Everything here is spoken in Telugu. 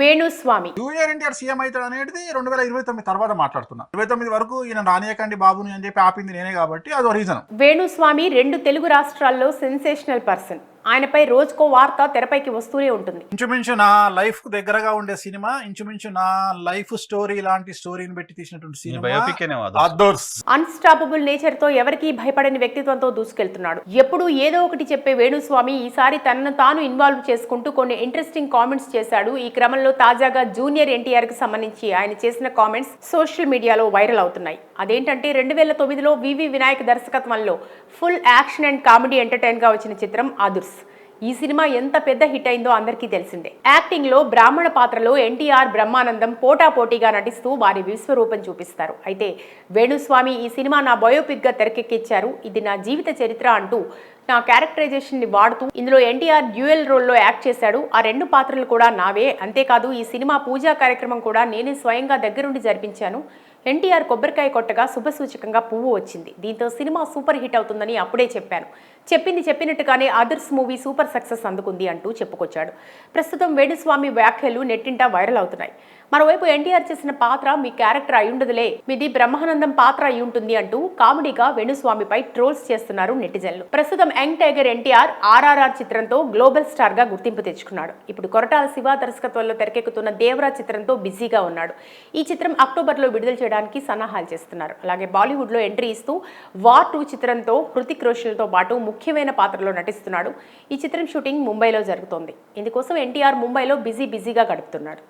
వేణుస్వామి. జూనియర్ ఎన్టీఆర్ సీఎం అవుతాడు అనేది రెండు వేల ఇరవై తొమ్మిది తర్వాత మాట్లాడుతున్నా. ఇరవై తొమ్మిది వరకు ఈయన రానియకండి బాబుని అని చెప్పి ఆపింది నేనే కాబట్టి అదో రీజన్. వేణుస్వామి రెండు తెలుగు రాష్ట్రాల్లో సెన్సేషనల్ పర్సన్. ఆయనపై రోజుకో వార్త తెరపైకి వస్తూనే ఉంటుంది. ఇంచుమించు నా లైఫ్కు దగ్గరగా ఉండే సినిమా ఇంచుమించు నా లైఫ్ స్టోరీ లాంటి స్టోరీని పెట్టి తీసినటువంటి సినిమా అన్స్టాపబుల్ నేచర్తో ఎవరికీ భయపడని వ్యక్తిత్వంతో దూసుకెళ్తున్నాడు. ఎప్పుడు ఏదో ఒకటి చెప్పే వేణుస్వామి ఈసారి తనను తాను ఇన్వాల్వ్ చేసుకుంటూ కొన్ని ఇంట్రెస్టింగ్ కామెంట్స్ చేశాడు. ఈ క్రమంలో తాజాగా జూనియర్ ఎన్టీఆర్కి సంబంధించి ఆయన చేసిన కామెంట్స్ సోషల్ మీడియాలో వైరల్ అవుతున్నాయి. అదేంటంటే రెండు వేల తొమ్మిదిలో వివి వినాయక్ దర్శకత్వంలో ఫుల్ యాక్షన్ అండ్ కామెడీ ఎంటర్టైన్గా వచ్చిన చిత్రం ఆదుర్స్ ఈ సినిమా ఎంత పెద్ద హిట్ అయిందో అందరికీ తెలిసిందే. యాక్టింగ్లో బ్రాహ్మణ పాత్రలో ఎన్టీఆర్ బ్రహ్మానందం పోటాపోటీగా నటిస్తూ వారి విశ్వరూపం చూపిస్తారు. అయితే వేణుస్వామి ఈ సినిమా నా బయోపిక్గా తెరకెక్కించారు. ఇది నా జీవిత చరిత్ర అంటూ నా క్యారెక్టరైజేషన్ని వాడుతూ ఇందులో ఎన్టీఆర్ డ్యూయల్ రోల్లో యాక్ట్ చేశాడు. ఆ రెండు పాత్రలు కూడా నావే. అంతేకాదు ఈ సినిమా పూజా కార్యక్రమం కూడా నేనే స్వయంగా దగ్గరుండి జరిపించాను. ఎన్టీఆర్ కొబ్బరికాయ కొట్టగా శుభసూచకంగా పువ్వు వచ్చింది. దీంతో సినిమా సూపర్ హిట్ అవుతుందని అప్పుడే చెప్పాను. చెప్పింది చెప్పినట్టుగానే అదర్స్ మూవీ సూపర్ సక్సెస్ అందుకుంది అంటూ చెప్పుకొచ్చాడు. ప్రస్తుతం వేణుస్వామి వ్యాఖ్యలు నెట్టింటా వైరల్ అవుతున్నాయి. మరోవైపు ఎన్టీఆర్ చేసిన పాత్ర మీ క్యారెక్టర్ అయ్యుండదులే మీది బ్రహ్మానందం పాత్ర అయి ఉంటుంది అంటూ కామెడీగా వేణుస్వామిపై ట్రోల్స్ చేస్తున్నారు నెటిజన్లు. ప్రస్తుతం యంగ్ టైగర్ ఎన్టీఆర్ ఆర్ఆర్ఆర్ చిత్రంతో గ్లోబల్ స్టార్గా గుర్తింపు తెచ్చుకున్నాడు. ఇప్పుడు కొరటాల శివ దర్శకత్వంలో తెరకెక్కుతున్న దేవరా చిత్రంతో బిజీగా ఉన్నాడు. ఈ చిత్రం అక్టోబర్లో విడుదల చేయడానికి సన్నాహాలు చేస్తున్నారు. అలాగే బాలీవుడ్లో ఎంట్రీ ఇస్తూ వార్ టూ చిత్రంతో హృతిక్ రోషన్తో పాటు ముఖ్యమైన పాత్రలో నటిస్తున్నాడు. ఈ చిత్రం షూటింగ్ ముంబైలో జరుగుతోంది. ఇందుకోసం ఎన్టీఆర్ ముంబైలో బిజీ బిజీగా గడుపుతున్నాడు